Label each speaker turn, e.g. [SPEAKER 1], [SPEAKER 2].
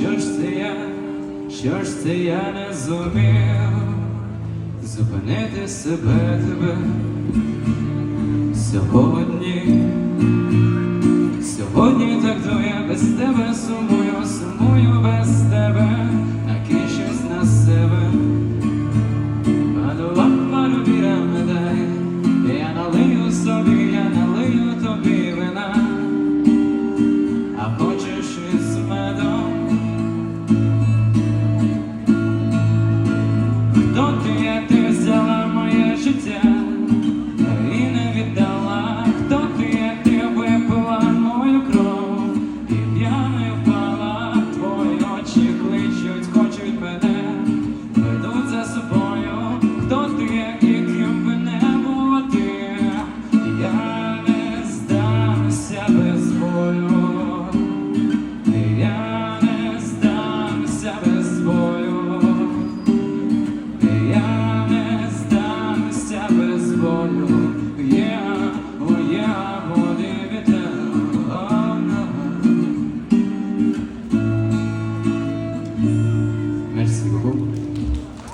[SPEAKER 1] Що ж це я, що ж це я не зумів? Зупинити себе тебе. Сьогодні, сьогодні так то я без тебе сумую, сумую без тебе, накинчусь на себе, Падував малюбіра медай, я налию собі, я налию тобі. ти взяла моє життя.